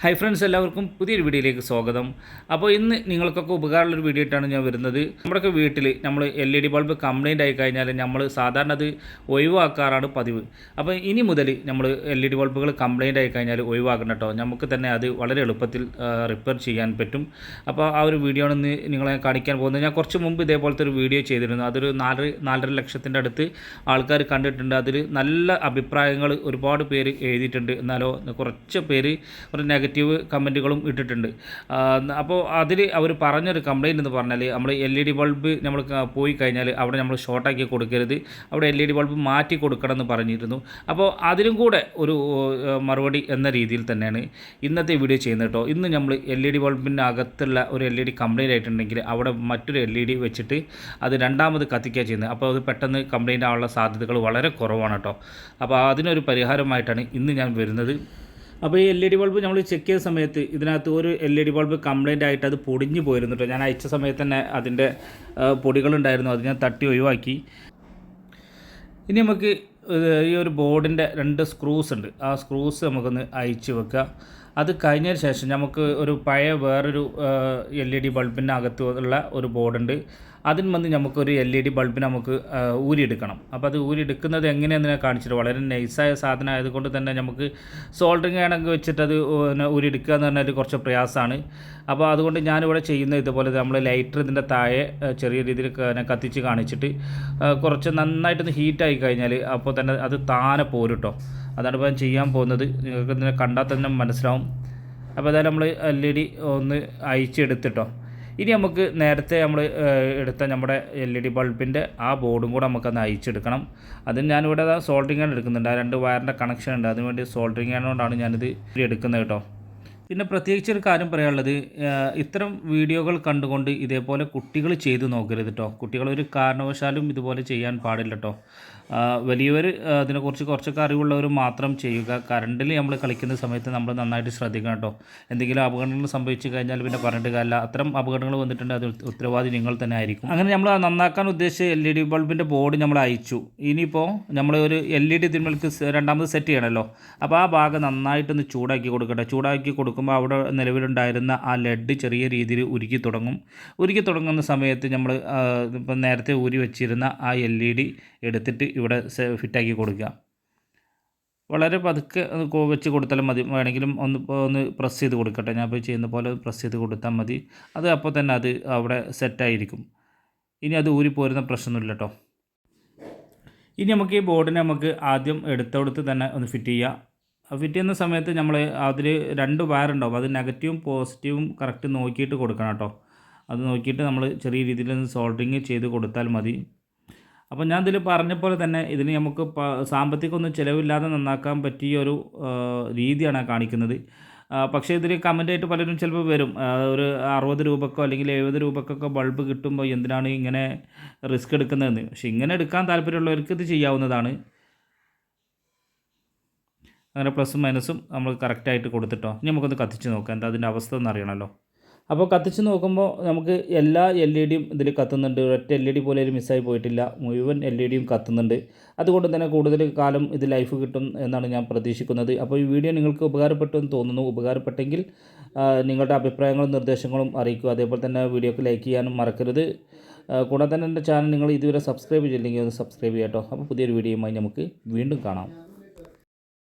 Hi friends എല്ലാവർക്കും പുതിയൊരു വീഡിയോയിലേക്ക് സ്വാഗതം. അപ്പോൾ ഇന്ന് നിങ്ങൾക്കൊക്കെ ഉപകാരമുള്ളൊരു വീഡിയോ ആയിട്ടാണ് ഞാൻ വരുന്നത്. നമ്മുടെയൊക്കെ വീട്ടിൽ നമ്മൾ L E D bulb complaint ആയി കഴിഞ്ഞാൽ നമ്മൾ സാധാരണ അത് ഒഴിവാക്കാറാണ് പതിവ്. അപ്പോൾ ഇനി മുതൽ നമ്മൾ എൽ ഇ ഡി ബൾബുകൾ കംപ്ലൈന്റ് ആയി കഴിഞ്ഞാൽ ഒഴിവാക്കണം കേട്ടോ. നമുക്ക് തന്നെ അത് വളരെ എളുപ്പത്തിൽ റിപ്പയർ ചെയ്യാൻ പറ്റും. അപ്പോൾ ആ ഒരു വീഡിയോ ആണ് ഇന്ന് നിങ്ങളെ കാണിക്കാൻ പോകുന്നത്. ഞാൻ കുറച്ച് മുമ്പ് ഇതേപോലത്തെ ഒരു വീഡിയോ ചെയ്തിരുന്നു. അതൊരു നാല് നാലര ലക്ഷത്തിന്റെ അടുത്ത് ആൾക്കാർ കണ്ടിട്ടുണ്ട്. അതിൽ നല്ല അഭിപ്രായങ്ങൾ ഒരുപാട് പേര് എഴുതിയിട്ടുണ്ട്. എന്നാലോ കുറച്ച് പേര് ഒരു നെഗറ്റീവ് കമന്റുകളും ഇട്ടിട്ടുണ്ട്. അപ്പോൾ അതിൽ അവർ പറഞ്ഞൊരു കംപ്ലയിന്റ് എന്ന് പറഞ്ഞാൽ നമ്മൾ എൽ ഇ ഡി ബൾബ് നമ്മൾ പോയി കഴിഞ്ഞാൽ അവിടെ നമ്മൾ ഷോർട്ടാക്കി കൊടുക്കരുത്. അവിടെ എൽ ഇ ഡി ബൾബ് മാറ്റി കൊടുക്കണം എന്ന് പറഞ്ഞിരുന്നു. അപ്പോൾ അതിലും കൂടെ ഒരു മറുപടി എന്ന രീതിയിൽ തന്നെയാണ് ഇന്നത്തെ വീഡിയോ ചെയ്യുന്നത് കേട്ടോ. ഇന്ന് നമ്മൾ എൽ ഇ ഡി ബൾബിന്റെ അകത്തുള്ള ഒരു എൽ ഇ ഡി കംപ്ലയിന്റ് ആയിട്ടുണ്ടെങ്കിൽ അവിടെ മറ്റൊരു എൽ ഇ ഡി വെച്ചിട്ട് അത് രണ്ടാമത് കത്തിക്കുക ചെയ്യുന്നത്. അപ്പോൾ അത് പെട്ടെന്ന് കംപ്ലയിന്റ് ആവാനുള്ള സാധ്യതകൾ വളരെ കുറവാണ് കേട്ടോ. അപ്പോൾ അതിനൊരു പരിഹാരമായിട്ടാണ് ഇന്ന് ഞാൻ വരുന്നത്. അപ്പോൾ ഈ എൽ ഇ ഡി ബൾബ് നമ്മൾ ചെക്ക് ചെയ്ത സമയത്ത് ഇതിനകത്ത് ഒരു L E D bulb complaint ആയിട്ട് അത് പൊടിഞ്ഞു പോയിരുന്നു കേട്ടോ ഞാൻ അയച്ച സമയത്ത് തന്നെ അതിന്റെ പൊടികളുണ്ടായിരുന്നു. അത് ഞാൻ തട്ടി ഒഴിവാക്കി. ഇനി നമുക്ക് ഈ ഒരു ബോർഡിന്റെ രണ്ട് സ്ക്രൂസ് ഉണ്ട്. ആ സ്ക്രൂസ് നമുക്കൊന്ന് അയച്ചു വെക്കുക അത് കഴിഞ്ഞതിന് ശേഷം നമുക്ക് ഒരു പഴയ വേറൊരു എൽ ഇ ഡി ബൾബിന്റെ അകത്തുള്ള ഒരു ബോർഡുണ്ട്. അതിന് വന്ന് നമുക്കൊരു എൽ ഇ ഡി ബൾബിന് നമുക്ക് ഊരിയെടുക്കണം. അപ്പോൾ അത് ഊരിയെടുക്കുന്നത് എങ്ങനെയാണെന്ന് ഞാൻ കാണിച്ചിട്ട് വളരെ നൈസായ സാധനം ആയതുകൊണ്ട് തന്നെ നമുക്ക് സോൾഡറിങ് ആണെങ്കിൽ വെച്ചിട്ട് അത് ഊരി ഊരിയെടുക്കുക എന്ന് പറഞ്ഞാൽ കുറച്ച് പ്രയാസമാണ്. അപ്പോൾ അതുകൊണ്ട് ഞാനിവിടെ ചെയ്യുന്നത് ഇതുപോലെ നമ്മൾ ലൈറ്റർ ഇതിന്റെ താഴെ ചെറിയ രീതിയിൽ കത്തിച്ച് കാണിച്ചിട്ട് കുറച്ച് നന്നായിട്ടൊന്ന് ഹീറ്റായി കഴിഞ്ഞാൽ അപ്പോൾ തന്നെ അത് താനെ പോരും കേട്ടോ. അതാണ് ഇപ്പോൾ ഞാൻ ചെയ്യാൻ പോകുന്നത്. നിങ്ങൾക്ക് ഇതിനെ കണ്ടാൽ തന്നെ മനസ്സിലാവും. അപ്പോൾ അതായത് നമ്മൾ എൽ ഇ ഡി ഒന്ന് അയച്ചെടുത്തിട്ടോ ഇനി നമുക്ക് നേരത്തെ നമ്മൾ എടുത്ത നമ്മുടെ എൽ ഇ ഡി ബൾബിന്റെ ആ ബോർഡും കൂടെ നമുക്കൊന്ന് അയച്ചെടുക്കണം. അതിന് ഞാനിവിടെ സോൾഡറിങ് ആണ് എടുക്കുന്നുണ്ട്. ആ രണ്ട് വയറിന്റെ കണക്ഷൻ ഉണ്ട്. അതിനുവേണ്ടി സോൾഡറിങ് ആയതുകൊണ്ടാണ് ഞാനിത് എടുക്കുന്നത് കേട്ടോ. പിന്നെ പ്രത്യേകിച്ച് ഒരു കാര്യം പറയാനുള്ളത് ഇത്തരം വീഡിയോകൾ കണ്ടുകൊണ്ട് ഇതേപോലെ കുട്ടികൾ ചെയ്തു നോക്കരുത് കേട്ടോ കുട്ടികൾ ഒരു കാരണവശാലും ഇതുപോലെ ചെയ്യാൻ പാടില്ല കേട്ടോ വലിയവർ അതിനെക്കുറിച്ച് കുറച്ചൊക്കെ അറിവുള്ളവർ മാത്രം ചെയ്യുക. കറണ്ടിൽ നമ്മൾ കളിക്കുന്ന സമയത്ത് നമ്മൾ നന്നായിട്ട് ശ്രദ്ധിക്കണം കേട്ടോ എന്തെങ്കിലും അപകടങ്ങൾ സംഭവിച്ചു കഴിഞ്ഞാൽ പിന്നെ പറഞ്ഞിട്ട് കാര്യമില്ല. അത്തരം അപകടങ്ങൾ വന്നിട്ടുണ്ട് അത് ഉത്തരവാദി നിങ്ങൾ തന്നെ ആയിരിക്കും. അങ്ങനെ നമ്മൾ നന്നാക്കാൻ ഉദ്ദേശിച്ച എൽ ഇ ഡി ബൾബിന്റെ ബോർഡ് നമ്മൾ അയച്ചു. ഇനിയിപ്പോൾ നമ്മൾ ഒരു എൽ ഇ ഡി തിന്മൽക്ക് രണ്ടാമത് സെറ്റ് ചെയ്യണമല്ലോ അപ്പോൾ ആ ഭാഗം നന്നായിട്ടൊന്ന് ചൂടാക്കി കൊടുക്കട്ടെ. ചൂടാക്കി കൊടുക്കുമ്പോൾ അവിടെ നിലവിലുണ്ടായിരുന്ന ആ ലെഡ് ചെറിയ രീതിയിൽ ഉരുക്കി തുടങ്ങും. ഉരുക്കി തുടങ്ങുന്ന സമയത്ത് നമ്മൾ ഇപ്പം നേരത്തെ ഊരി വെച്ചിരുന്ന ആ എൽ ഇ ഡി എടുത്തിട്ട് ഇവിടെ ഫിറ്റാക്കി കൊടുക്കുക. വളരെ പതുക്കെ വെച്ച് കൊടുത്താലും മതി. വേണമെങ്കിലും ഒന്ന് ഒന്ന് പ്രസ് ചെയ്ത് കൊടുക്കട്ടെ. ഞാൻ ഇപ്പോൾ ചെയ്യുന്ന പോലെ പ്രസ് ചെയ്ത് കൊടുത്താൽ മതി. അത് അപ്പോൾ തന്നെ അത് അവിടെ സെറ്റായിരിക്കും ഇനി അത് ഊരി പോരുന്ന പ്രശ്നമൊന്നുമില്ല കേട്ടോ ഇനി നമുക്ക് ഈ ബോർഡിനെ നമുക്ക് ആദ്യം എടുത്തോടുത്ത് തന്നെ ഒന്ന് ഫിറ്റ് ചെയ്യുക ഫിറ്റ് സമയത്ത് നമ്മൾ അതിൽ രണ്ട് വയർ ഉണ്ടാവും. അത് നെഗറ്റീവും പോസിറ്റീവും കറക്റ്റ് നോക്കിയിട്ട് കൊടുക്കണം കേട്ടോ. അത് നോക്കിയിട്ട് നമ്മൾ ചെറിയ രീതിയിൽ സോൾഡറിങ് ചെയ്ത് കൊടുത്താൽ മതി. അപ്പോൾ ഞാൻ ഇതിൽ പറഞ്ഞ പോലെ തന്നെ ഇതിന് നമുക്ക് സാമ്പത്തികമൊന്നും ചിലവില്ലാതെ നന്നാക്കാൻ പറ്റിയ ഒരു രീതിയാണ് കാണിക്കുന്നത്. പക്ഷേ ഇതിൽ കമന്റായിട്ട് പലരും ചിലപ്പോൾ വരും. ഒരു അറുപത് രൂപക്കോ അല്ലെങ്കിൽ എഴുപത് രൂപക്കൊക്കെ ബൾബ് കിട്ടുമ്പോൾ എന്തിനാണ് ഇങ്ങനെ റിസ്ക് എടുക്കുന്നതെന്ന്? പക്ഷേ ഇങ്ങനെ എടുക്കാൻ താല്പര്യമുള്ളവർക്ക് ഇത് ചെയ്യാവുന്നതാണ്. അങ്ങനെ പ്ലസും മൈനസും നമ്മൾ കറക്റ്റായിട്ട് കൊടുത്തിട്ടോ. ഇനി നമുക്കൊന്ന് കത്തിച്ച് നോക്കാം. എന്താ അതിന്റെ അവസ്ഥ ഒന്ന് അറിയണമല്ലോ. അപ്പോൾ കത്തിച്ച് നോക്കുമ്പോൾ നമുക്ക് എല്ലാ എൽ ഇ ഡിയും ഇതിൽ കത്തുന്നുണ്ട്. ഒറ്റ എൽ ഇ ഡി പോലെ മിസ്സായി പോയിട്ടില്ല. മുഴുവൻ എൽ ഇ ഡിയും കത്തുന്നുണ്ട്. അതുകൊണ്ട് തന്നെ കൂടുതൽ കാലം ഇത് ലൈഫ് കിട്ടും എന്നാണ് ഞാൻ പ്രതീക്ഷിക്കുന്നത്. അപ്പോൾ ഈ വീഡിയോ നിങ്ങൾക്ക് ഉപകാരപ്പെട്ടു എന്ന് തോന്നുന്നു. ഉപകാരപ്പെട്ടെങ്കിൽ നിങ്ങളുടെ അഭിപ്രായങ്ങളും നിർദ്ദേശങ്ങളും അറിയിക്കുക. അതേപോലെ തന്നെ വീഡിയോക്ക് ലൈക്ക് ചെയ്യാനും മറക്കരുത്. കൂടാതെ തന്നെ എന്റെ ചാനൽ നിങ്ങൾ ഇതുവരെ സബ്സ്ക്രൈബ് ചെയ്തില്ലെങ്കിൽ ഒന്ന് സബ്സ്ക്രൈബ് ചെയ്യാം കേട്ടോ അപ്പോൾ പുതിയൊരു വീഡിയോയുമായി നമുക്ക് വീണ്ടും കാണാം.